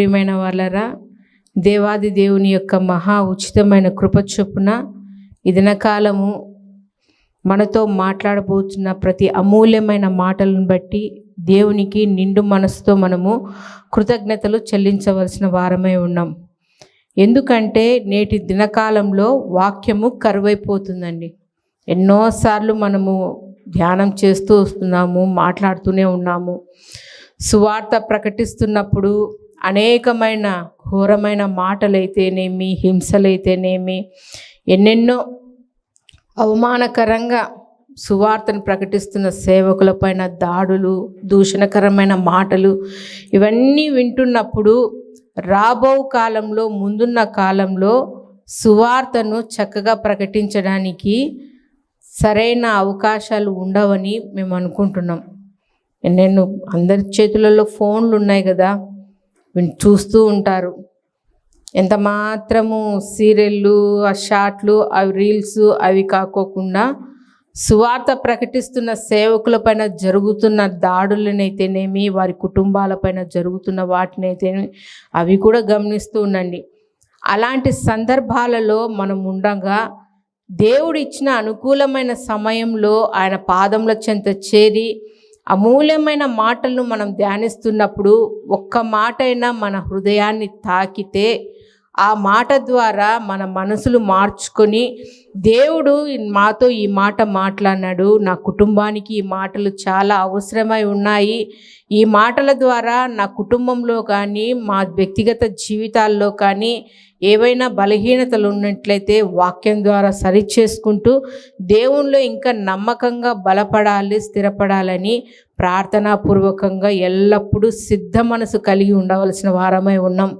ప్రియమైన వాళ్ళరా దేవాది దేవుని యొక్క మహా ఉచితమైన కృప చొప్పున ఈ దినకాలము మనతో మాట్లాడబోతున్న ప్రతి అమూల్యమైన మాటలను బట్టి దేవునికి నిండు మనసుతో మనము కృతజ్ఞతలు చెల్లించవలసిన వారమై ఉన్నాం. ఎందుకంటే నేటి దినకాలంలో వాక్యము కరువైపోతుందండి. ఎన్నోసార్లు మనము ధ్యానం చేస్తూ వస్తున్నాము మాట్లాడుతూనే ఉన్నాము. సువార్త ప్రకటిస్తున్నప్పుడు అనేకమైన ఘోరమైన మాటలైతేనేమి హింసలైతేనేమి ఎన్నెన్నో అవమానకరంగా సువార్తను ప్రకటిస్తున్న సేవకులపైన దాడులు దూషణకరమైన మాటలు ఇవన్నీ వింటున్నప్పుడు రాబో కాలంలో ముందున్న కాలంలో సువార్తను చక్కగా ప్రకటించడానికి సరైన అవకాశాలు ఉండవని మేము అనుకుంటున్నాం. నేను అందరి చేతులలో ఫోన్లు ఉన్నాయి కదా. చూస్తూ ఉంటారు. ఎంత మాత్రము సీరియళ్ళు ఆ షార్ట్లు అవి రీల్స్ అవి కాకోకుండా సువార్త ప్రకటిస్తున్న సేవకుల పైన జరుగుతున్న దాడులనైతేనేమి వారి కుటుంబాలపైన జరుగుతున్న వాటినైతేనేమి అవి కూడా గమనిస్తూ ఉండండి. అలాంటి సందర్భాలలో మనం ఉండగా దేవుడు ఇచ్చిన అనుకూలమైన సమయంలో ఆయన పాదముల చెంత చేరి అమూల్యమైన మాటలను మనం ధ్యానిస్తున్నప్పుడు ఒక్క మాట అయినా మన హృదయాన్ని తాకితే ఆ మాట ద్వారా మన మనసులు మార్చుకొని దేవుడు మాతో ఈ మాట మాట్లాడినాడు నా కుటుంబానికి ఈ మాటలు చాలా అవసరమై ఉన్నాయి. ఈ మాటల ద్వారా నా కుటుంబంలో కానీ మా వ్యక్తిగత జీవితాల్లో కానీ ఏవైనా బలహీనతలు ఉన్నట్లయితే వాక్యం ద్వారా సరిచేసుకుంటూ దేవునిలో ఇంకా నమ్మకంగా బలపడాలి స్థిరపడాలని ప్రార్థనాపూర్వకంగా ఎల్లప్పుడూ సిద్ధ మనసు కలిగి ఉండవలసిన వారమై ఉన్నాం.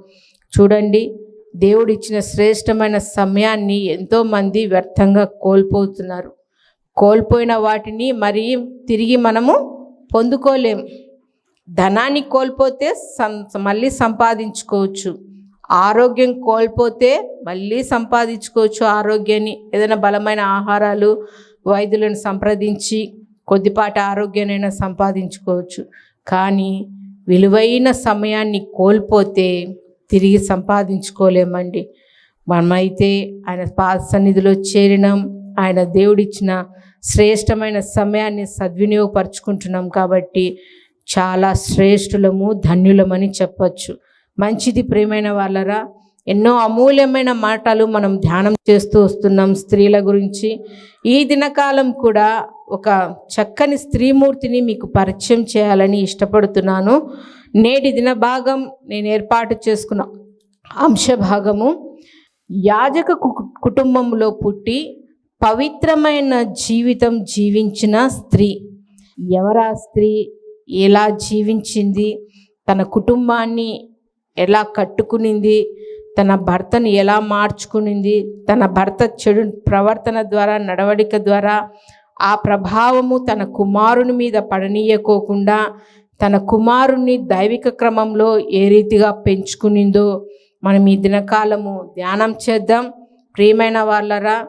చూడండి దేవుడు ఇచ్చిన శ్రేష్టమైన సమయాన్ని ఎంతోమంది వ్యర్థంగా కోల్పోతున్నారు. కోల్పోయిన వాటిని మరి తిరిగి మనము పొందుకోలేం. ధనాన్ని కోల్పోతే సం మళ్ళీ సంపాదించుకోవచ్చు. ఆరోగ్యం కోల్పోతే మళ్ళీ సంపాదించుకోవచ్చు ఆరోగ్యాన్ని. ఏదైనా బలమైన ఆహారాలు వైద్యులను సంప్రదించి కొద్దిపాటి ఆరోగ్యానైనా సంపాదించుకోవచ్చు. కానీ విలువైన సమయాన్ని కోల్పోతే తిరిగి సంపాదించుకోలేమండి. మనమైతే ఆయన పాద సన్నిధిలో చేరినాం. ఆయన దేవుడిచ్చిన శ్రేష్టమైన సమయాన్ని సద్వినియోగపరుచుకుంటున్నాం కాబట్టి చాలా శ్రేష్ఠులము ధన్యులమని చెప్పచ్చు. మంచిది ప్రియమైన వాళ్ళరా. ఎన్నో అమూల్యమైన మాటలు మనం ధ్యానం చేస్తూ వస్తున్నాం స్త్రీల గురించి. ఈ దినకాలం కూడా ఒక చక్కని స్త్రీమూర్తిని మీకు పరిచయం చేయాలని ఇష్టపడుతున్నాను. నేటి దిన భాగం నేను ఏర్పాటు చేసుకున్న అంశ భాగము యాజక కు- కుటుంబంలో పుట్టి పవిత్రమైన జీవితం జీవించిన స్త్రీ. ఎవరా స్త్రీ? ఎలా జీవించింది? తన కుటుంబాన్ని ఎలా కట్టుకునింది తన భర్తను ఎలా మార్చుకునింది తన భర్త చెడు ప్రవర్తన ద్వారా నడవడిక ద్వారా ఆ ప్రభావము తన కుమారుని మీద పడనీయకోకుండా తన కుమారుణ్ణి దైవిక క్రమంలో ఏ రీతిగా పెంచుకునిందో మనం ఈ దినకాలము ధ్యానం చేద్దాం. ప్రియమైన వాళ్ళరా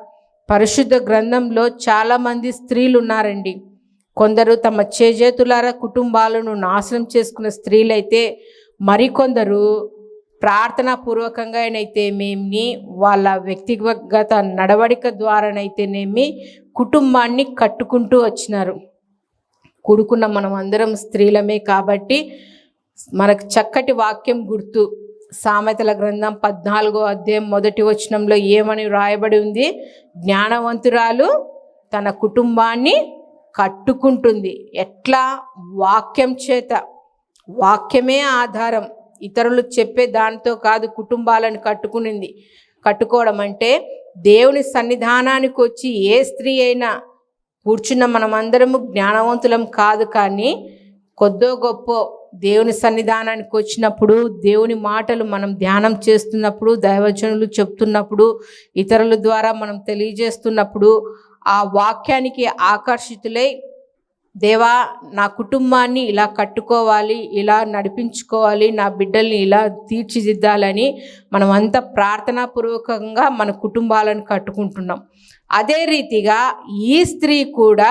పరిశుద్ధ గ్రంథంలో చాలామంది స్త్రీలు ఉన్నారండి. కొందరు తమ చేజేతులారా కుటుంబాలను నాశనం చేసుకున్న స్త్రీలైతే మరికొందరు ప్రార్థనాపూర్వకంగానైతేనేమి వాళ్ళ వ్యక్తిగత నడవడిక ద్వారానైతేనేమి కుటుంబాన్ని కట్టుకుంటూ వచ్చినారు. కూడుకున్న మనం అందరం స్త్రీలమే కాబట్టి మనకు చక్కటి వాక్యం గుర్తు. సామెతల గ్రంథం పద్నాలుగో అధ్యాయం మొదటి వచనంలో ఏమని వ్రాయబడి ఉంది? జ్ఞానవంతురాలు తన కుటుంబాన్ని కట్టుకుంటుంది. ఎట్లా? వాక్యం చేత. వాక్యమే ఆధారం. ఇతరులు చెప్పే దానితో కాదు కుటుంబాలను కట్టుకునింది. కట్టుకోవడం అంటే దేవుని సన్నిధానానికి వచ్చి ఏ స్త్రీ అయినా కూర్చున్న మనమందరము జ్ఞానవంతులం కాదు కానీ కొద్దో గొప్ప దేవుని సన్నిధానానికి వచ్చినప్పుడు దేవుని మాటలు మనం ధ్యానం చేస్తున్నప్పుడు దైవజనులు చెప్తున్నప్పుడు ఇతరుల ద్వారా మనం తెలియజేస్తున్నప్పుడు ఆ వాక్యానికి ఆకర్షితులై దేవా నా కుటుంబాన్ని ఇలా కట్టుకోవాలి ఇలా నడిపించుకోవాలి నా బిడ్డల్ని ఇలా తీర్చిదిద్దాలని మనం అంతా ప్రార్థనాపూర్వకంగా మన కుటుంబాలను కట్టుకుంటున్నాం. అదే రీతిగా ఈ స్త్రీ కూడా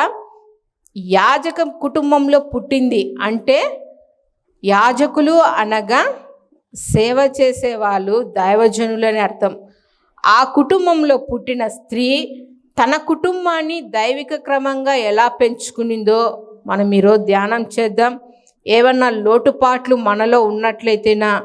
యాజక కుటుంబంలో పుట్టింది అంటే యాజకులు అనగా సేవ చేసే వాళ్ళు దైవజనులని అర్థం. ఆ కుటుంబంలో పుట్టిన స్త్రీ తన కుటుంబాన్ని దైవిక క్రమంగా ఎలా పెంచుకునిందో మనం ఈరోజు ధ్యానం చేద్దాం. ఏమన్నా లోటుపాట్లు మనలో ఉన్నట్లయితేనా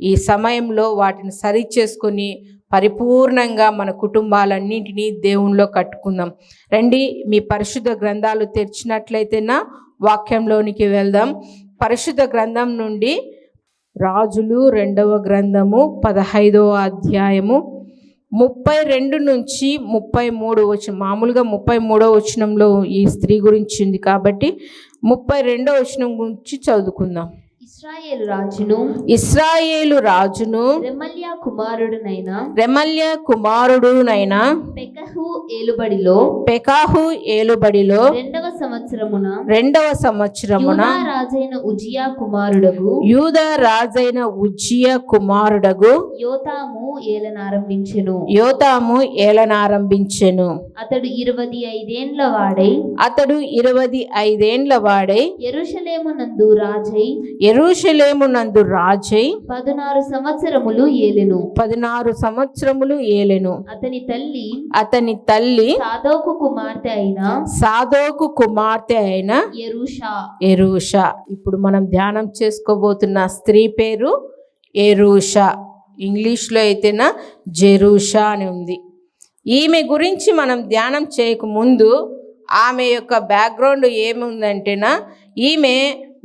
ఈ సమయంలో వాటిని సరి చేసుకొని పరిపూర్ణంగా మన కుటుంబాలన్నింటినీ దేవుణ్ణిలో కట్టుకుందాం. రండి మీ పరిశుద్ధ గ్రంథాలు తెరిచినట్లయితేనా వాక్యంలోనికి వెళ్దాం. పరిశుద్ధ గ్రంథం నుండి రాజులు రెండవ గ్రంథము పదహైదవ అధ్యాయము ముప్పై రెండు నుంచి ముప్పై మూడు వచ్చిన మామూలుగా ముప్పై మూడో వచనంలో ఈ స్త్రీ గురించి ఉంది కాబట్టి ముప్పై రెండో వచనం గురించి చదువుకుందాం. ఇస్రాయేల్ రాజును ఇస్రాయేలు రాజును రెమల్య కుమారుడునైన రెమల్య కుమారుడునైన పెకహు ఏలుబడిలో పెకాహు ఏలుబడిలో రెండవ సంవత్సరమున రెండవ సంవత్సరమున యూదా రాజైన ఉజియా కుమారుడగు యూద రాజైన ఉజ్జియ కుమారుడగు యోతాము ఏలనారంభించెను. యోతాము ఏలనారంభించెను. అతడు ఇరవది ఐదేండ్ల వాడై అతడు ఇరవది ఐదేండ్ల వాడై ఎరుషలేమునందు రాజై ఎరుషలేమునందు రాజై పదునారు సంవత్సరములు ఏలెను. పదినారు సంవత్సరములు ఏలెను. అతని తల్లి అతని తల్లి సాదోకు కుమార్తె అయిన సాదోకు కుమార్తె అయిన ఎరుషా ఎరూష ఇప్పుడు మనం ధ్యానం చేసుకోబోతున్న స్త్రీ పేరు ఎరూష ఇంగ్లీష్లో అయితేనా జెరూషా అని ఉంది. ఈమె గురించి మనం ధ్యానం చేయకముందు ఆమె యొక్క బ్యాక్గ్రౌండ్ ఏముందంటేనా ఈమె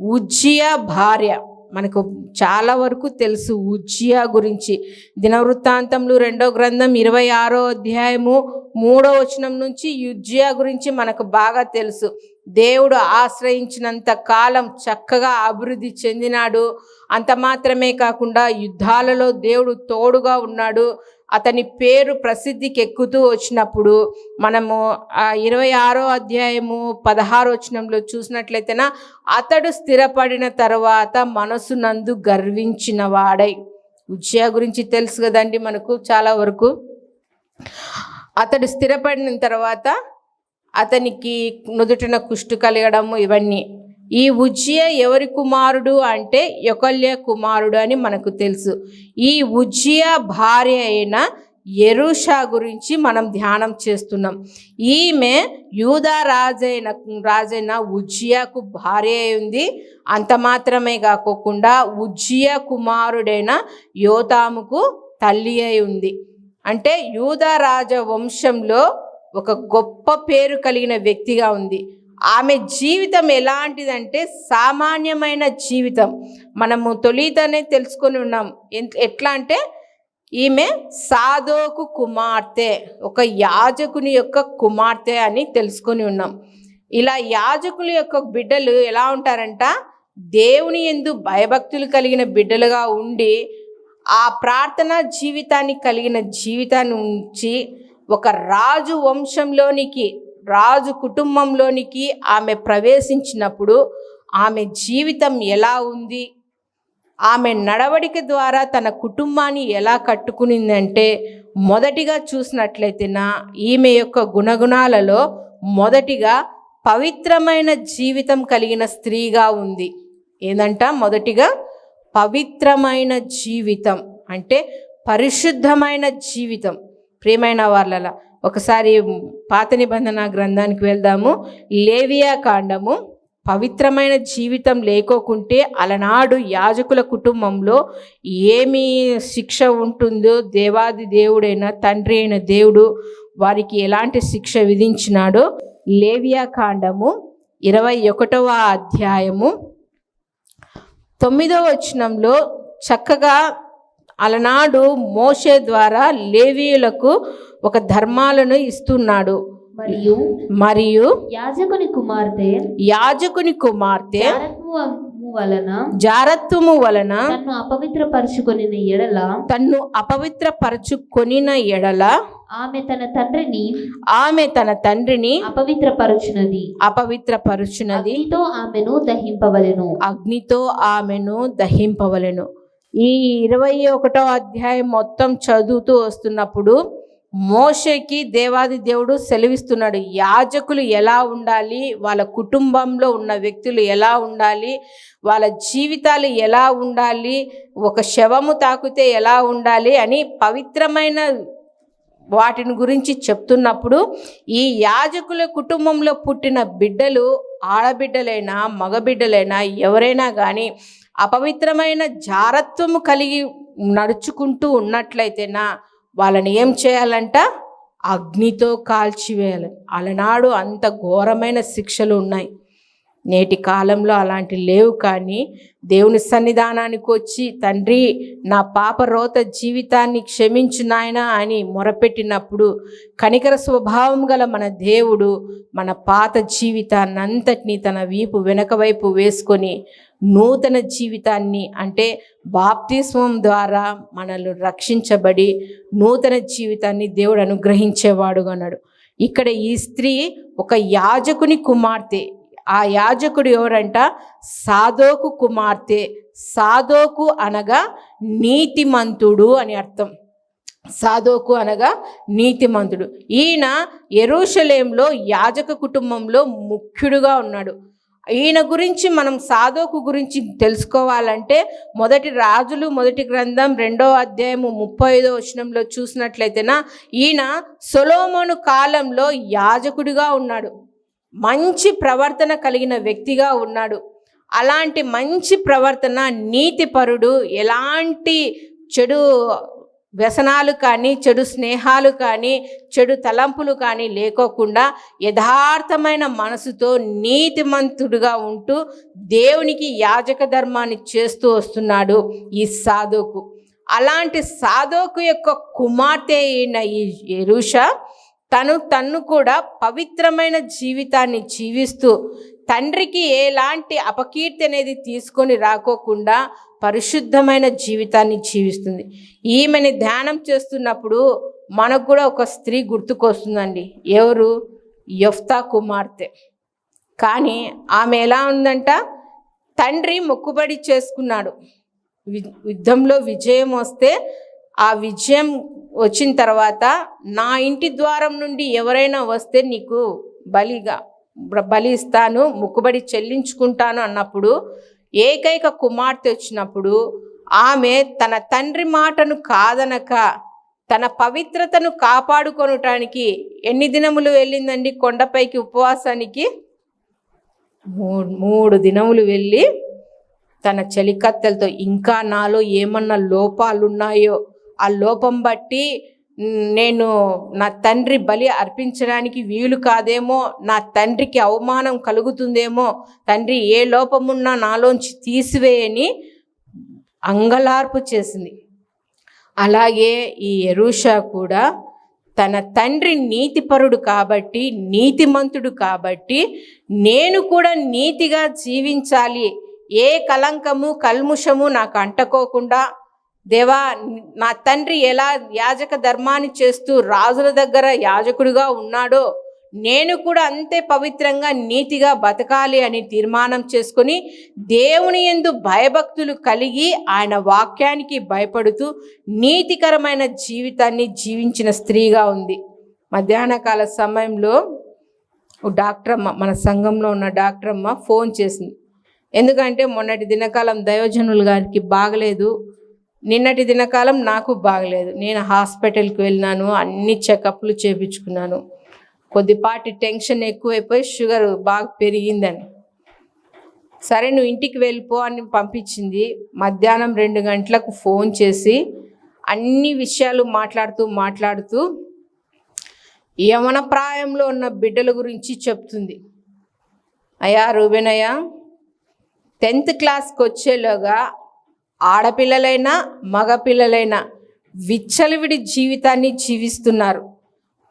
ఉజ్జియ భార్య. మనకు చాలా వరకు తెలుసు ఉజ్జియా గురించి. దినవృత్తాంతంలో రెండో గ్రంథం ఇరవై ఆరో అధ్యాయము మూడో వచనం నుంచి యుజ్జియా గురించి మనకు బాగా తెలుసు. దేవుడు ఆశ్రయించినంత కాలం చక్కగా అభివృద్ధి చెందినాడు. అంత మాత్రమే కాకుండా యుద్ధాలలో దేవుడు తోడుగా ఉన్నాడు. అతని పేరు ప్రసిద్ధికి ఎక్కుతూ వచ్చినప్పుడు మనము ఆ ఇరవై ఆరో అధ్యాయము పదహారో వచనంలో చూసినట్లయితేనా అతడు స్థిరపడిన తర్వాత మనసు నందు గర్వించిన వాడై. ఉజ్జయ గురించి తెలుసు కదండి మనకు చాలా వరకు. అతడు స్థిరపడిన తర్వాత అతనికి నుదుటిన కుష్టు కలగడము ఇవన్నీ. ఈ ఉజ్జియ ఎవరి కుమారుడు అంటే యొకల్య కుమారుడు అని మనకు తెలుసు. ఈ ఉజ్జియ భార్య అయిన ఎరుషా గురించి మనం ధ్యానం చేస్తున్నాం. ఈమె యూదా రాజైన రాజైన ఉజ్జియాకు భార్య అయి ఉంది. అంత మాత్రమే కాకోకుండా ఉజ్జియ కుమారుడైన యోతాముకు తల్లి అయి ఉంది. అంటే యూదా రాజ వంశంలో ఒక గొప్ప పేరు కలిగిన వ్యక్తిగా ఉంది. ఆమె జీవితం ఎలాంటిదంటే సామాన్యమైన జీవితం. మనము తొలితనే తెలుసుకొని ఉన్నాం. ఎన్- ఎట్లా అంటే ఈమె సాధోకు కుమార్తె ఒక యాజకుని యొక్క కుమార్తె అని తెలుసుకొని ఉన్నాం. ఇలా యాజకుల యొక్క బిడ్డలు ఎలా ఉంటారంట? దేవుని ఎందు భయభక్తులు కలిగిన బిడ్డలుగా ఉండి ఆ ప్రార్థన జీవితాన్ని కలిగిన జీవితాన్ని ఉంచి ఒక రాజు వంశంలోనికి రాజు కుటుంబంలోనికి ఆమె ప్రవేశించినప్పుడు ఆమె జీవితం ఎలా ఉంది? ఆమె నడవడిక ద్వారా తన కుటుంబాన్ని ఎలా కట్టుకునిందంటే మొదటిగా చూసినట్లయితేనా ఈమె యొక్క గుణగుణాలలో మొదటిగా పవిత్రమైన జీవితం కలిగిన స్త్రీగా ఉంది. ఏందంట? మొదటిగా పవిత్రమైన జీవితం. అంటే పరిశుద్ధమైన జీవితం. ప్రియమైన వాళ్ళలా ఒకసారి పాత నిబంధన గ్రంథానికి వెళ్దాము. లేవియా కాండము పవిత్రమైన జీవితం లేకోకుంటే అలనాడు యాజకుల కుటుంబంలో ఏమి శిక్ష ఉంటుందో దేవాది దేవుడైన తండ్రి అయిన దేవుడు వారికి ఎలాంటి శిక్ష విధించినాడో లేవియా కాండము ఇరవై ఒకటవ అధ్యాయము తొమ్మిదవ వచనంలో చక్కగా అలనాడు మోషే ద్వారా లేవీయులకు ఒక ధర్మాలను ఇస్తున్నాడు. మరియు మరియు యాజకుని కుమార్తె యాజకుని కుమార్తె వలన జారత్వము వలన తన్ను అపవిత్రపరుచుకొని ఎడల తన్ను అపవిత్రపరచుకొనిన ఎడల ఆమె తన తండ్రిని ఆమె తన తండ్రిని అపవిత్రపరచునది. అపవిత్రపరుచున్నది అగ్నితో ఆమెను దహింపవలెను. అగ్నితో ఆమెను దహింపవలెను. ఈ ఇరవై ఒకటో అధ్యాయం మొత్తం చదువుతూ వస్తున్నప్పుడు మోషేకి దేవాది దేవుడు సెలవిస్తున్నాడు యాజకులు ఎలా ఉండాలి వాళ్ళ కుటుంబంలో ఉన్న వ్యక్తులు ఎలా ఉండాలి వాళ్ళ జీవితాలు ఎలా ఉండాలి ఒక శవము తాకితే ఎలా ఉండాలి అని పవిత్రమైన వాటిని గురించి చెప్తున్నప్పుడు ఈ యాజకుల కుటుంబంలో పుట్టిన బిడ్డలు ఆడబిడ్డలైనా మగబిడ్డలైనా ఎవరైనా కానీ అపవిత్రమైన జారత్వము కలిగి నడుచుకుంటూ ఉన్నట్లయితేనా వాళ్ళని ఏం చేయాలంట? అగ్నితో కాల్చివేయాలి. అలనాడు అంత ఘోరమైన శిక్షలు ఉన్నాయి. నేటి కాలంలో అలాంటి లేవు కానీ దేవుని సన్నిధానానికి వచ్చి తండ్రి నా పాప రోత జీవితాన్ని క్షమించు నాయనా అని మొరపెట్టినప్పుడు కనికర స్వభావం గల మన దేవుడు మన పాత జీవితాన్నంతటినీ తన వీపు వెనక వైపు వేసుకొని నూతన జీవితాన్ని అంటే బాప్తిస్మం ద్వారా మనల్ని రక్షించబడి నూతన జీవితాన్ని దేవుడు అనుగ్రహించేవాడుగా అన్నాడు. ఇక్కడ ఈ స్త్రీ ఒక యాజకుని కుమార్తె. ఆ యాజకుడు ఎవరంట? సాధోకు కుమార్తె. సాధోకు అనగా నీతిమంతుడు అని అర్థం. సాధోకు అనగా నీతిమంతుడు. ఈయన ఎరుషలేంలో యాజక కుటుంబంలో ముఖ్యుడుగా ఉన్నాడు. ఈయన గురించి మనం సాధోకు గురించి తెలుసుకోవాలంటే మొదటి రాజులు మొదటి గ్రంథం రెండో అధ్యాయము ముప్పై ఐదో వచనంలో చూసినట్లయితేనా ఈయన సొలోమోను కాలంలో యాజకుడిగా ఉన్నాడు. మంచి ప్రవర్తన కలిగిన వ్యక్తిగా ఉన్నాడు. అలాంటి మంచి ప్రవర్తన నీతిపరుడు ఎలాంటి చెడు వ్యసనాలు కానీ చెడు స్నేహాలు కానీ చెడు తలంపులు కానీ లేకోకుండా యథార్థమైన మనసుతో నీతిమంతుడుగా ఉంటూ దేవునికి యాజక ధర్మాన్ని చేస్తూ వస్తున్నాడు ఈ సాధుకు. అలాంటి సాధోకు యొక్క కుమార్తె అయిన ఈ ఎరుష తను తన్ను కూడా పవిత్రమైన జీవితాన్ని జీవిస్తూ తండ్రికి ఎలాంటి అపకీర్తి అనేది తీసుకొని రాకోకుండా పరిశుద్ధమైన జీవితాన్ని జీవిస్తుంది. ఈమెని ధ్యానం చేస్తున్నప్పుడు మనకు కూడా ఒక స్త్రీ గుర్తుకొస్తుందండి. ఎవరు? యఫ్తా కుమార్తె. కానీ ఆమె ఎలా ఉందంట? తండ్రి మొక్కుబడి చేసుకున్నాడు. యుద్ధంలో విజయం వస్తే ఆ విజయం వచ్చిన తర్వాత నా ఇంటి ద్వారం నుండి ఎవరైనా వస్తే నీకు బలిగా బలి ఇస్తాను మొక్కుబడి చెల్లించుకుంటాను అన్నప్పుడు ఏకైక కుమార్తె వచ్చినప్పుడు ఆమె తన తండ్రి మాటను కాదనక తన పవిత్రతను కాపాడుకొనటానికి ఎన్ని దినములు వెళ్ళిందండి కొండపైకి ఉపవాసానికి? మూడు మూడు దినములు వెళ్ళి తన చెలికత్తెలతో ఇంకా నాలో ఏమన్నా లోపాలున్నాయో ఆ లోపం బట్టి నేను నా తండ్రి బలి అర్పించడానికి వీలు కాదేమో నా తండ్రికి అవమానం కలుగుతుందేమో తండ్రి ఏ లోపమున్నా నాలోంచి తీసివేయని అంగలార్పు చేసింది. అలాగే ఈ ఎరుషా కూడా తన తండ్రి నీతిపరుడు కాబట్టి నీతిమంతుడు కాబట్టి నేను కూడా నీతిగా జీవించాలి. ఏ కలంకము కల్ముషము నాకు అంటకోకుండా దేవా నా తండ్రి ఎలా యాజక ధర్మాన్ని చేస్తూ రాజుల దగ్గర యాజకుడిగా ఉన్నాడో నేను కూడా అంతే పవిత్రంగా నీతిగా బతకాలి అని తీర్మానం చేసుకొని దేవుని యందు భయభక్తులు కలిగి ఆయన వాక్యానికి భయపడుతూ నీతికరమైన జీవితాన్ని జీవించిన స్త్రీగా ఉంది. మధ్యాహ్నకాల సమయంలో డాక్టర్ అమ్మ మన సంఘంలో ఉన్న డాక్టర్ అమ్మ ఫోన్ చేసింది. ఎందుకంటే మొన్నటి దినకాలం దైవజనులు గారికి బాగలేదు. నిన్నటి దినకాలం నాకు బాగలేదు. నేను హాస్పిటల్కి వెళ్ళినాను అన్ని చెకప్లు చేపించుకున్నాను. కొద్దిపాటి టెన్షన్ ఎక్కువైపోయి షుగర్ బాగా పెరిగిందని. సరే నువ్వు ఇంటికి వెళ్ళిపో అని పంపించింది. మధ్యాహ్నం రెండు గంటలకు ఫోన్ చేసి అన్ని విషయాలు మాట్లాడుతూ మాట్లాడుతూ యవన ప్రాయంలో ఉన్న బిడ్డల గురించి చెప్తుంది. అయ్యా రూబెనయ్య టెన్త్ క్లాస్కి వచ్చేలోగా ఆడపిల్లలైనా మగపిల్లలైనా విచ్చలవిడి జీవితాన్ని జీవిస్తున్నారు.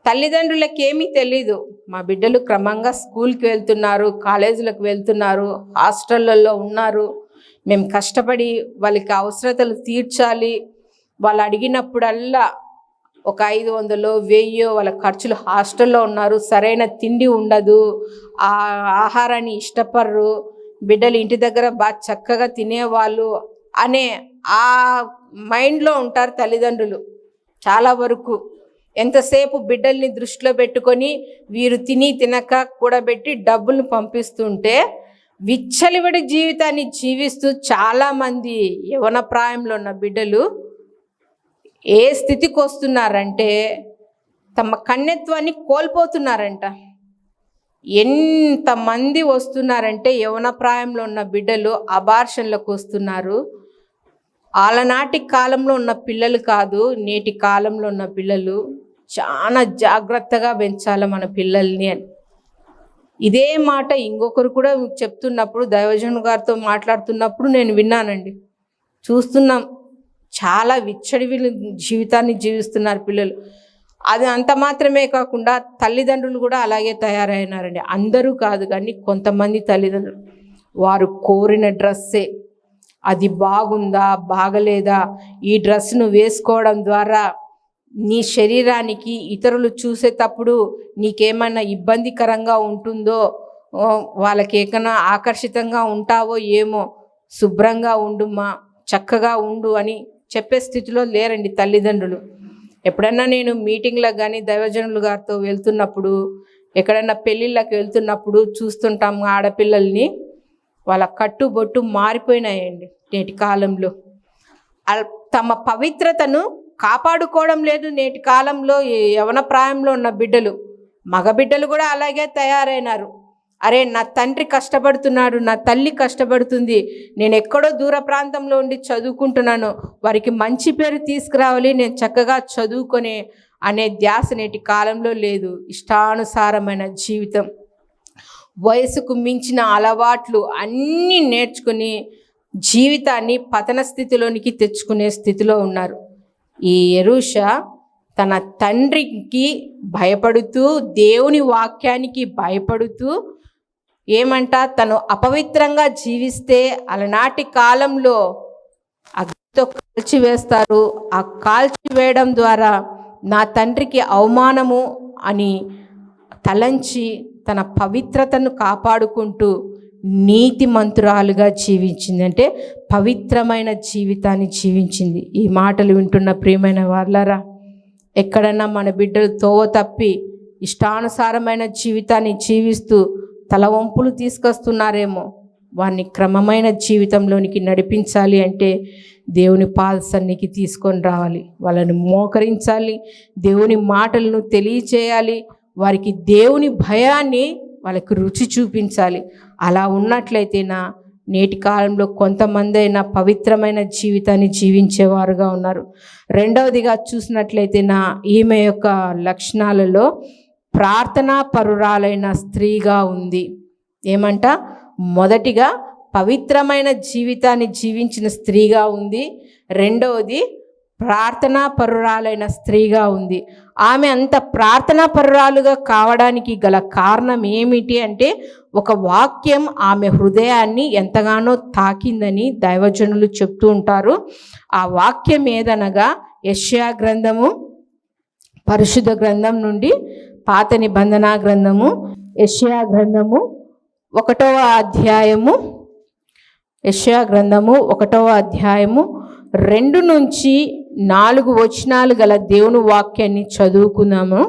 తల్లిదండ్రులకు ఏమీ తెలీదు. మా బిడ్డలు క్రమంగా స్కూల్కి వెళ్తున్నారు కాలేజీలకు వెళ్తున్నారు హాస్టళ్ళల్లో ఉన్నారు. మేము కష్టపడి వాళ్ళకి అవసరతలు తీర్చాలి. వాళ్ళు అడిగినప్పుడల్లా ఒక ఐదు వందలు వెయ్యో వాళ్ళ ఖర్చులు హాస్టల్లో ఉన్నారు. సరైన తిండి ఉండదు. ఆ ఆహారాన్ని ఇష్టపడరు. బిడ్డలు ఇంటి దగ్గర బాగా చక్కగా తినేవాళ్ళు. అనే ఆ మైండ్లో ఉంటారు తల్లిదండ్రులు. చాలా వరకు ఎంతసేపు బిడ్డల్ని దృష్టిలో పెట్టుకొని వీరు తిని తినక కూడబెట్టి డబ్బులు పంపిస్తుంటే విచ్చలివిడి జీవితాన్ని జీవిస్తూ చాలామంది యవన ప్రాయంలో ఉన్న బిడ్డలు ఏ స్థితికి వస్తున్నారంటే తమ కన్యత్వాన్ని కోల్పోతున్నారంట. ఎంతమంది వస్తున్నారంటే యవన ప్రాయంలో ఉన్న బిడ్డలు అబార్షన్లకు వస్తున్నారు. ఆలనాటి కాలంలో ఉన్న పిల్లలు కాదు నేటి కాలంలో ఉన్న పిల్లలు చాలా జాగ్రత్తగా పెంచాలి మన పిల్లల్ని అని. ఇదే మాట ఇంకొకరు కూడా చెప్తున్నప్పుడు దైవజన్ గారితో మాట్లాడుతున్నప్పుడు నేను విన్నానండి. చూస్తున్నాం చాలా విచ్చడివి జీవితాన్ని జీవిస్తున్నారు పిల్లలు. అది అంత మాత్రమే కాకుండా తల్లిదండ్రులు కూడా అలాగే తయారైనారండి. అందరూ కాదు కానీ కొంతమంది తల్లిదండ్రులు. వారు కోరిన డ్రెస్సే. అది బాగుందా బాగలేదా? ఈ డ్రెస్ను వేసుకోవడం ద్వారా నీ శరీరానికి ఇతరులు చూసేటప్పుడు నీకేమైనా ఇబ్బందికరంగా ఉంటుందో వాళ్ళకి ఏకైనా ఆకర్షితంగా ఉంటావో ఏమో శుభ్రంగా ఉండుమా చక్కగా ఉండు అని చెప్పే స్థితిలో లేరండి తల్లిదండ్రులు. ఎప్పుడన్నా నేను మీటింగ్లకు కానీ దైవజనులు గారితో వెళ్తున్నప్పుడు ఎక్కడన్నా పెళ్ళిళ్ళకి వెళ్తున్నప్పుడు చూస్తుంటాం ఆడపిల్లల్ని. వాళ్ళ కట్టుబొట్టు మారిపోయినాయండి నేటి కాలంలో. తమ పవిత్రతను కాపాడుకోవడం లేదు నేటి కాలంలో యవన ప్రాయంలో ఉన్న బిడ్డలు. మగబిడ్డలు కూడా అలాగే తయారైనారు. అరే నా తండ్రి కష్టపడుతున్నాడు నా తల్లి కష్టపడుతుంది నేను ఎక్కడో దూర ప్రాంతంలో ఉండి చదువుకుంటున్నాను వారికి మంచి పేరు తీసుకురావాలి నేను చక్కగా చదువుకొని అనే ధ్యాస నేటి కాలంలో లేదు. ఇష్టానుసారమైన జీవితం. వయసుకు మించిన అలవాట్లు అన్నీ నేర్చుకుని జీవితాన్ని పతన స్థితిలోనికి తెచ్చుకునే స్థితిలో ఉన్నారు. ఈ ఎరుష తన తండ్రికి భయపడుతూ దేవుని వాక్యానికి భయపడుతూ ఏమంట తను అపవిత్రంగా జీవిస్తే అలనాటి కాలంలో అగ్నితో కాల్చి వేస్తారు. ఆ కాల్చి వేయడం ద్వారా నా తండ్రికి అవమానము అని తలంచి తన పవిత్రతను కాపాడుకుంటూ నీతిమంతురాలుగా జీవించింది. అంటే పవిత్రమైన జీవితాన్ని జీవించింది. ఈ మాటలు వింటున్న ప్రియమైన వాళ్ళరా ఎక్కడన్నా మన బిడ్డలు తోవ తప్పి ఇష్టానుసారమైన జీవితాన్ని జీవిస్తూ తలవంపులు తీసుకొస్తున్నారేమో వారిని క్రమమైన జీవితంలోనికి నడిపించాలి అంటే దేవుని పాద సన్నికి తీసుకొని రావాలి. వాళ్ళని మోకరించాలి. దేవుని మాటలను తెలియచేయాలి. వారికి దేవుని భయాన్ని వాళ్ళకి రుచి చూపించాలి. అలా ఉన్నట్లయితేనా నేటి కాలంలో కొంతమంది అయినా పవిత్రమైన జీవితాన్ని జీవించేవారుగా ఉన్నారు. రెండవదిగా చూసినట్లయితే నా ఈమె యొక్క లక్షణాలలో ప్రార్థనా పరురాలైన స్త్రీగా ఉంది. ఏమంట? మొదటిగా పవిత్రమైన జీవితాన్ని జీవించిన స్త్రీగా ఉంది. రెండవది ప్రార్థనా పరురాలైన స్త్రీగా ఉంది. ఆమె అంత ప్రార్థనా పరురాలుగా కావడానికి గల కారణం ఏమిటి అంటే ఒక వాక్యం ఆమె హృదయాన్ని ఎంతగానో తాకిందని దైవజనులు చెప్తూ ఉంటారు. ఆ వాక్యం ఏదనగా యష్యా గ్రంథము పరిశుద్ధ గ్రంథం నుండి పాత నిబంధన గ్రంథము యష్యా గ్రంథము ఒకటవ అధ్యాయము యష్యా గ్రంథము ఒకటవ అధ్యాయము రెండు నుంచి నాలుగు వచనాలు గల దేవుని వాక్యాన్ని చదువుకున్నాము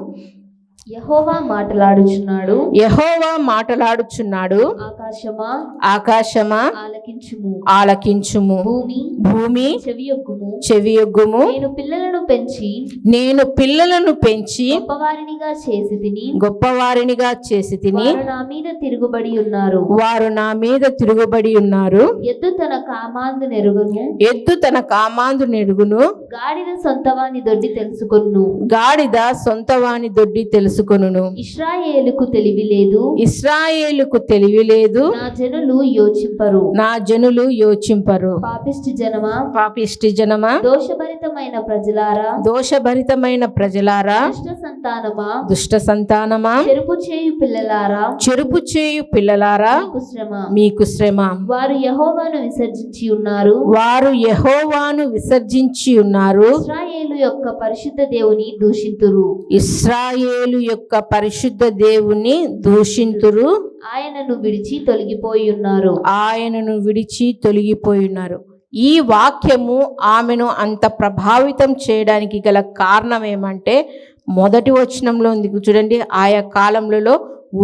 యహోవా మాటలాడుచున్నాడు. యహోవా మాటలాడుచున్నాడు. ఆకాశమా? ఆకాశమా? ఆలకించుము. ఆలకించుము. భూమి? భూమి? చెవియొగ్గుము. చెవియొగ్గుము. నేను పిల్లలను పెంచి నేను పిల్లలను పెంచి గొప్పవారినిగా చేసి తిని గొప్పవారినిగా చేసి తిని నా మీద తిరుగుబడి ఉన్నారు. వారు నా మీద తిరుగుబడి ఉన్నారు. ఎద్దు తన కామాందు నెరుగును. ఎద్దు తన కామాందు నెరుగును. గాడిద సొంతవాని దొడ్డి తెలుసుకొను గాడిద సొంతవాని దొడ్డి తెలుసుకొనును. ఇస్రాయేలుకు తెలివి లేదు. ఇస్రాయేలుకు తెలివి లేదు. నా జనులు యోచింపరు. నా జనులు యోచింపరు. పాపిష్టి జనమా? పాపిష్టి జనమా? దోషభరితమైన ప్రజలారా? దోషభరితమైన ప్రజలారా? దుష్ట సంతానమా దుష్ట సంతానమా చెరుపు చేయు పిల్లలారా? చెరుపు చేయు పిల్లలారా? మీకు శ్రమ. మీకు శ్రమ. వారు యహోవాను విసర్జించి ఉన్నారు. వారు యెహోవాను విసర్జించి ఉన్నారు. ఇస్రాయేలు యొక్క పరిశుద్ధ దేవుని దూషింతురు. ఇస్రాయేలు యొక్క పరిశుద్ధ దేవుని దూషింతురు. ఆయనను విడిచి తొలగిపోయి ఉన్నారు. ఆయనను విడిచి తొలగిపోయి ఉన్నారు. ఈ వాక్యము ఆమెను అంత ప్రభావితం చేయడానికి గల కారణం ఏమంటే మొదటి వచనంలో ఉంది. చూడండి ఆయా కాలములలో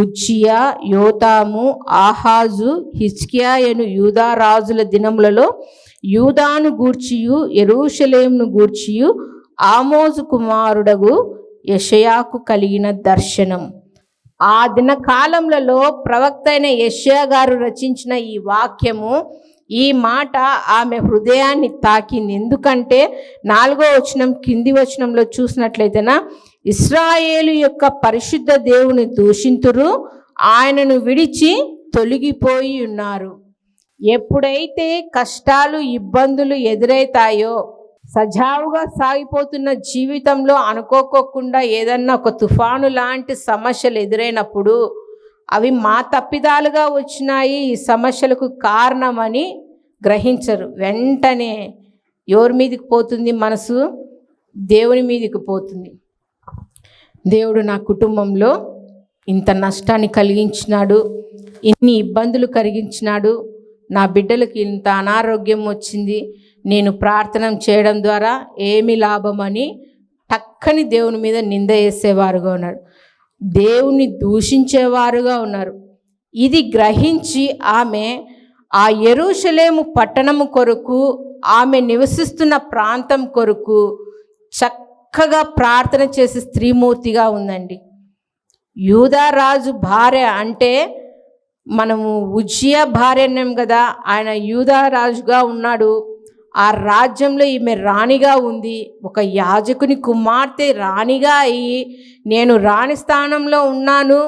ఉజ్జియా యోతాము ఆహాజు హిస్కియా అను యూదా రాజుల దినములలో యూదాను గూర్చియు ఎరూషలేంను గూర్చియు ఆమోజు కుమారుడగు యషయాకు కలిగిన దర్శనం. ఆ దిన కాలములలో ప్రవక్త అయిన యషయా గారు రచించిన ఈ వాక్యము ఈ మాట ఆమె హృదయాన్ని తాకింది. ఎందుకంటే నాలుగో వచనం కింది వచనంలో చూసినట్లయితేనా ఇస్రాయేలు యొక్క పరిశుద్ధ దేవుని దూషింతురు ఆయనను విడిచి తొలగిపోయి ఉన్నారు. ఎప్పుడైతే కష్టాలు ఇబ్బందులు ఎదురవుతాయో సజావుగా సాగిపోతున్న జీవితంలో అనుకోకోకుండా ఏదన్నా ఒక తుఫాను లాంటి సమస్యలు ఎదురైనప్పుడు అవి మా తప్పిదాలుగా వచ్చినాయి ఈ సమస్యలకు కారణమని గ్రహించరు. వెంటనే ఎవరి మీదకి పోతుంది మనసు? దేవుని మీదకి పోతుంది. దేవుడు నా కుటుంబంలో ఇంత నష్టాన్ని కలిగించినాడు ఇన్ని ఇబ్బందులు కలిగించినాడు నా బిడ్డలకు ఇంత అనారోగ్యం వచ్చింది నేను ప్రార్థన చేయడం ద్వారా ఏమి లాభమని టక్కని దేవుని మీద నింద వేసేవారుగా ఉన్నారు. దేవుని దూషించేవారుగా ఉన్నారు. ఇది గ్రహించి ఆమె ఆ ఎరుషలేము పట్టణము కొరకు ఆమె నివసిస్తున్న ప్రాంతం కొరకు చక్క చక్కగా ప్రార్థన చేసే స్త్రీమూర్తిగా ఉందండి. యూదారాజు భార్య అంటే మనము ఉజ్జియ భార్య అన్నాం కదా ఆయన యూదారాజుగా ఉన్నాడు. ఆ రాజ్యంలో ఈమె రాణిగా ఉంది. ఒక యాజకుని కుమార్తె రాణిగా అయ్యి నేను రాణి స్థానంలో ఉన్నాను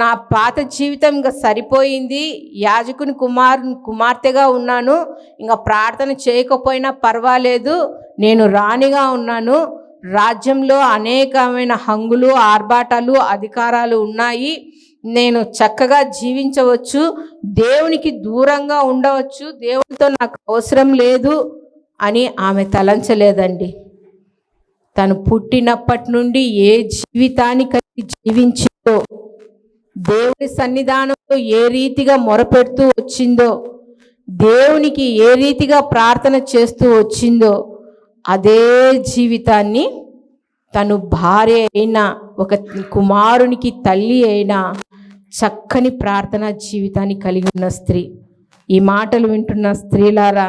నా పాత జీవితం ఇంకా సరిపోయింది యాజకుని కుమార్ కుమార్తెగా ఉన్నాను ఇంకా ప్రార్థన చేయకపోయినా పర్వాలేదు నేను రాణిగా ఉన్నాను రాజ్యంలో అనేకమైన హంగులు ఆర్భాటాలు అధికారాలు ఉన్నాయి. నేను చక్కగా జీవించవచ్చు. దేవునికి దూరంగా ఉండవచ్చు. దేవునితో నాకు అవసరం లేదు అని ఆమె తలంచలేదండి. తను పుట్టినప్పటి నుండి ఏ జీవితానికి జీవించిందో దేవుని సన్నిధానంలో ఏ రీతిగా మొరపెడుతూ వచ్చిందో దేవునికి ఏ రీతిగా ప్రార్థన చేస్తూ వచ్చిందో అదే జీవితాన్ని తను భార్య అయిన ఒక కుమారునికి తల్లి అయిన చక్కని ప్రార్థనా జీవితాన్ని కలిగి ఉన్న స్త్రీ. ఈ మాటలు వింటున్న స్త్రీలారా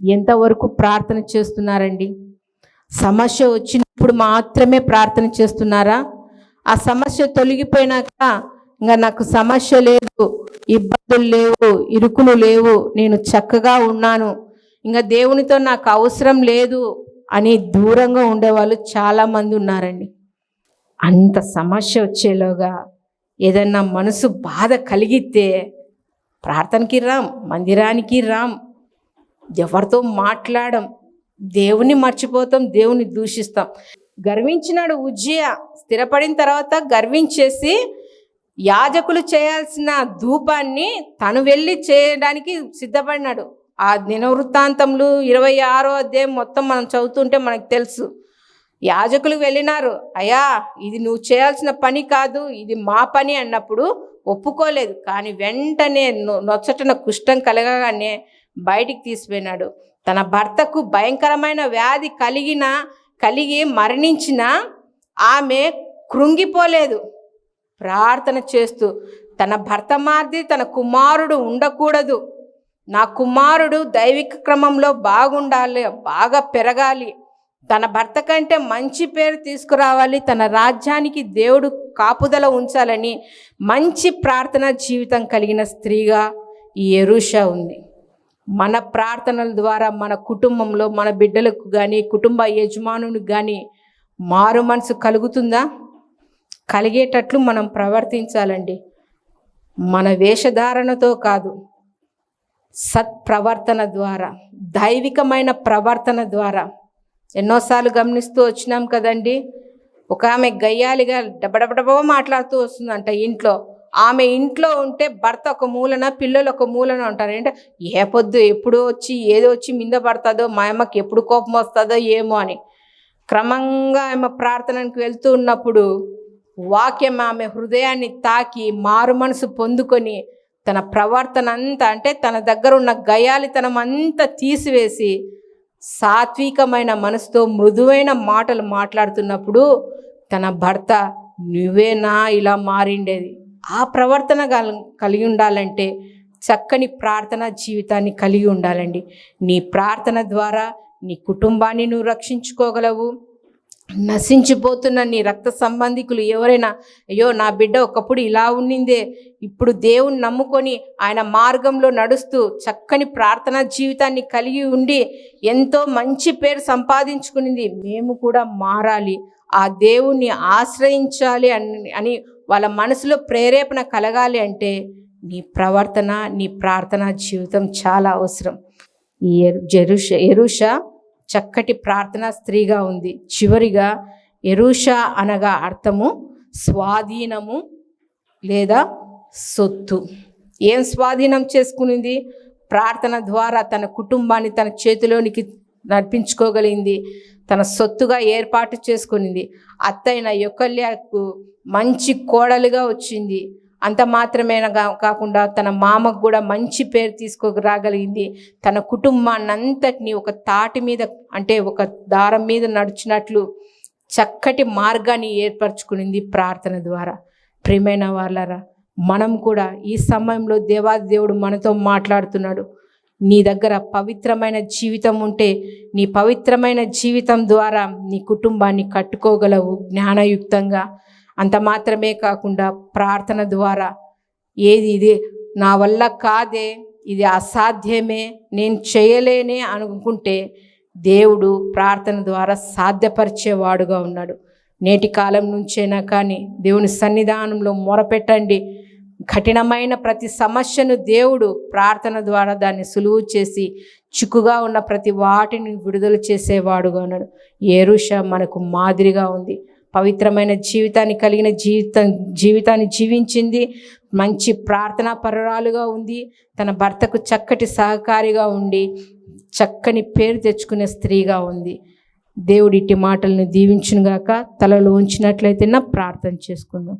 ఎంతవరకు ప్రార్థన చేస్తున్నారండి? సమస్య వచ్చినప్పుడు మాత్రమే ప్రార్థన చేస్తున్నారా? ఆ సమస్య తొలగిపోయినాక ఇంకా నాకు సమస్య లేదు ఇబ్బందులు లేవు ఇరుకులు లేవు నేను చక్కగా ఉన్నాను ఇంకా దేవునితో నాకు అవసరం లేదు అని దూరంగా ఉండేవాళ్ళు చాలామంది ఉన్నారండి. అంత సమస్య వచ్చేలోగా ఏదన్నా మనసు బాధ కలిగితే ప్రార్థనకి రాం మందిరానికి రాం ఎవరితో మాట్లాడం దేవుని మర్చిపోతాం దేవుని దూషిస్తాం. గర్వించినాడు ఉజ్జయ స్థిరపడిన తర్వాత గర్వించేసి యాజకులు చేయాల్సిన ధూపాన్ని తను వెళ్ళి చేయడానికి సిద్ధపడినాడు. ఆ దినవృత్తాంతములు ఇరవై ఆరో అధ్యాయం మొత్తం మనం చదువుతుంటే మనకు తెలుసు. యాజకులు వెళ్ళినారు. అయ్యా ఇది నువ్వు చేయాల్సిన పని కాదు ఇది మా పని అన్నప్పుడు ఒప్పుకోలేదు. కానీ వెంటనే నొ- నొచ్చటన కుష్టం కలగగానే బయటికి తీసిపోయినాడు తన భర్తకు భయంకరమైన వ్యాధి కలిగిన కలిగి మరణించిన ఆమె కృంగిపోలేదు. ప్రార్థన చేస్తూ తన భర్త మార్ది తన కుమారుడు ఉండకూడదు. నా కుమారుడు దైవిక క్రమంలో బాగుండాలి బాగా పెరగాలి. తన భర్త కంటే మంచి పేరు తీసుకురావాలి. తన రాజ్యానికి దేవుడు కాపుదల ఉంచాలని మంచి ప్రార్థన జీవితం కలిగిన స్త్రీగా ఈ ఎరుష ఉంది. మన ప్రార్థనల ద్వారా మన కుటుంబంలో మన బిడ్డలకు కానీ కుటుంబ యజమానునికి కానీ మారు మనసు కలుగుతుందా? కలిగేటట్లు మనం ప్రవర్తించాలండి. మన వేషధారణతో కాదు సత్ప్రవర్తన ద్వారా దైవికమైన ప్రవర్తన ద్వారా. ఎన్నోసార్లు గమనిస్తూ వచ్చినాం కదండి. ఒక ఆమె గయ్యాలిగా డబడబడబో మాట్లాడుతూ వస్తుందంట ఇంట్లో. ఆమె ఇంట్లో ఉంటే భర్త ఒక మూలన పిల్లలు ఒక మూలన ఉంటారు. అంటే ఏ పొద్దు ఎప్పుడు వచ్చి ఏదో వచ్చి మింద పడుతుందో మా అమ్మకి ఎప్పుడు కోపం వస్తుందో ఏమో అని. క్రమంగా ఆమె ప్రార్థనకు వెళ్తూ ఉన్నప్పుడు వాక్యం ఆమె హృదయాన్ని తాకి మారు మనసు పొందుకొని తన ప్రవర్తన అంతా అంటే తన దగ్గర ఉన్న గయాలితనం అంతా తీసివేసి సాత్వికమైన మనసుతో మృదువైన మాటలు మాట్లాడుతున్నప్పుడు తన భర్త నువ్వేనా ఇలా మారిండేది? ఆ ప్రవర్తన కల- కలిగి ఉండాలంటే చక్కని ప్రార్థన జీవితాన్ని కలిగి ఉండాలండి. నీ ప్రార్థన ద్వారా నీ కుటుంబాన్ని నువ్వు రక్షించుకోగలవు. నశించిపోతున్న నీ రక్త సంబంధికులు ఎవరైనా అయ్యో నా బిడ్డ ఒకప్పుడు ఇలా ఉండిందే. ఇప్పుడు దేవుని నమ్ముకొని ఆయన మార్గంలో నడుస్తూ చక్కని ప్రార్థనా జీవితాన్ని కలిగి ఉండి ఎంతో మంచి పేరు సంపాదించుకునింది. మేము కూడా మారాలి. ఆ దేవుణ్ణి ఆశ్రయించాలి అని అని వాళ్ళ మనసులో ప్రేరేపణ కలగాలి అంటే నీ ప్రవర్తన నీ ప్రార్థనా జీవితం చాలా అవసరం. ఈ ఎరు- ఎరుష చక్కటి ప్రార్థనా స్త్రీగా ఉంది. చివరిగా ఎరుషా అనగా అర్థము స్వాధీనము లేదా సొత్తు. ఏం స్వాధీనం చేసుకునింది? ప్రార్థన ద్వారా తన కుటుంబాన్ని తన చేతిలోనికి నడిపించుకోగలిగింది. తన సొత్తుగా ఏర్పాటు చేసుకునింది. అత్తైన యొకల్యాకు మంచి కోడలుగా వచ్చింది. అంత మాత్రమేనా కాకుండా తన మామకు కూడా మంచి పేరు తీసుకురాగలిగింది. తన కుటుంబాన్ని అంతటిని ఒక తాటి మీద అంటే ఒక దారం మీద నడిచినట్లు చక్కటి మార్గాన్ని ఏర్పరచుకునింది ప్రార్థన ద్వారా. ప్రియమైన వాళ్ళరా మనం కూడా ఈ సమయంలో దేవాది దేవుడు మనతో మాట్లాడుతున్నాడు. నీ దగ్గర పవిత్రమైన జీవితం ఉంటే నీ పవిత్రమైన జీవితం ద్వారా నీ కుటుంబాన్ని కట్టుకోగలవు జ్ఞానయుక్తంగా. అంత మాత్రమే కాకుండా ప్రార్థన ద్వారా ఏది ఇది నా వల్ల కాదే ఇది అసాధ్యమే నేను చేయలేనే అనుకుంటే దేవుడు ప్రార్థన ద్వారా సాధ్యపరిచేవాడుగా ఉన్నాడు. నేటి కాలం నుంచైనా కానీ దేవుని సన్నిధానంలో మొరపెట్టండి. కఠినమైన ప్రతి సమస్యను దేవుడు ప్రార్థన ద్వారా దాన్ని సులువు చేసి చిక్కుగా ఉన్న ప్రతి వాటిని విడుదల చేసేవాడుగా ఉన్నాడు. ఏరుష మనకు మాదిరిగా ఉంది. పవిత్రమైన జీవితాన్ని కలిగిన జీవితం జీవితాన్ని జీవించింది. మంచి ప్రార్థనా పరురాలుగా ఉంది. తన భర్తకు చక్కటి సహకారిగా ఉండి చక్కని పేరు తెచ్చుకునే స్త్రీగా ఉంది. దేవుడి ఇట్టి మాటలను దీవించునుగాక తలలో ఉంచినట్లయితే నా ప్రార్థన చేసుకుందాం.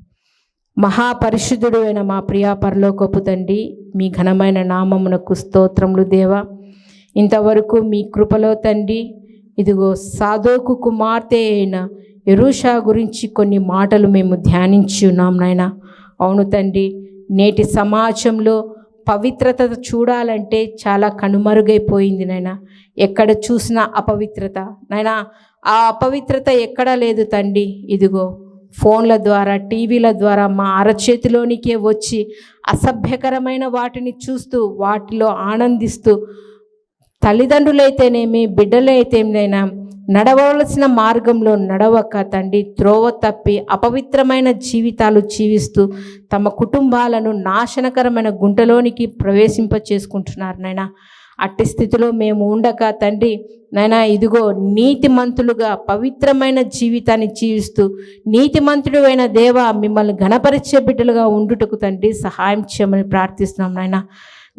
మహాపరిశుద్ధుడు అయిన మా ప్రియా పరలోకపు తండ్రి మీ ఘనమైన నామమునకు స్తోత్రములు దేవా. ఇంతవరకు మీ కృపలో తండ్రి ఇదిగో సాధోకు కుమార్తె అయిన ఎరుషా గురించి కొన్ని మాటలు మేము ధ్యానించి ఉన్నాం నాయన. అవును తండ్రి నేటి సమాజంలో పవిత్రత చూడాలంటే చాలా కనుమరుగైపోయింది నాయన. ఎక్కడ చూసినా అపవిత్రత. నాయన ఆ అపవిత్రత ఎక్కడా లేదు తండ్రి. ఇదిగో ఫోన్ల ద్వారా టీవీల ద్వారా మా అరచేతిలోనికే వచ్చి అసభ్యకరమైన వాటిని చూస్తూ వాటిలో ఆనందిస్తూ తల్లిదండ్రులైతేనేమి బిడ్డలైతేనైనా నడవలసిన మార్గంలో నడవక తండ్రి త్రోవ తప్పి అపవిత్రమైన జీవితాలు జీవిస్తూ తమ కుటుంబాలను నాశనకరమైన గుంటలోనికి ప్రవేశింప చేసుకుంటున్నారు నాయన. అట్టి స్థితిలో మేము ఉండక తండ్రి నాయనా ఇదిగో నీతిమంతులుగా పవిత్రమైన జీవితాన్ని జీవిస్తూ నీతిమంతుడు అయిన దేవ మిమ్మల్ని ఘనపరిచే బిడ్డలుగా ఉండుటకు తండ్రి సహాయం చేయమని ప్రార్థిస్తున్నాం నాయన.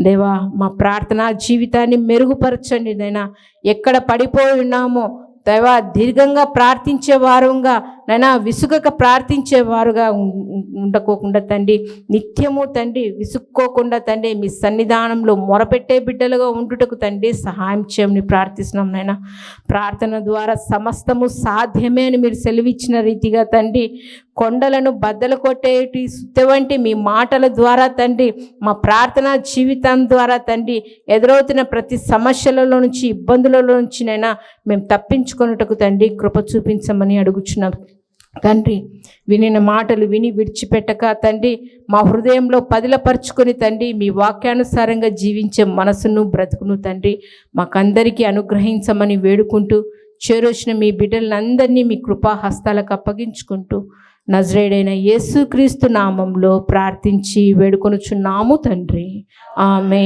దేవా మా ప్రార్థనా జీవితాన్ని మెరుగుపరచండి నైనా ఎక్కడ పడిపోయి ఉన్నామో దైవ దీర్ఘంగా ప్రార్థించే వారంగా నైనా విసుగక ప్రార్థించేవారుగా ఉండకోకుండా తండ్రి నిత్యము తండ్రి విసుక్కోకుండా తండ్రి మీ సన్నిధానంలో మొరపెట్టే బిడ్డలుగా ఉండుటకు తండ్రి సహాయం చేయమని ప్రార్థిస్తున్నాం నాయన ప్రార్థన ద్వారా సమస్తము సాధ్యమే అని మీరు సెలవిచ్చిన రీతిగా తండ్రి కొండలను బద్దలు కొట్టేటి వంటి మీ మాటల ద్వారా తండ్రి మా ప్రార్థనా జీవితం ద్వారా తండ్రి ఎదురవుతున్న ప్రతి సమస్యలలో నుంచి ఇబ్బందులలో నుంచి నైనా మేము తప్పించుకొనుటకు తండ్రి కృప చూపించమని అడుగుచున్నాం. తండ్రి వినిన మాటలు విని విడిచిపెట్టక తండ్రి మా హృదయంలో పదిలపరుచుకొని తండ్రి మీ వాక్యానుసారంగా జీవించే మనసును బ్రతుకును తండ్రి. మాకందరికీ అనుగ్రహించమని వేడుకుంటూ చేరొచ్చిన మీ బిడ్డలందరినీ మీ కృపా హస్తాలకు అప్పగించుకుంటూ నజరేడైన యేసుక్రీస్తు నామంలో ప్రార్థించి వేడుకొనుచున్నాము తండ్రి. ఆమె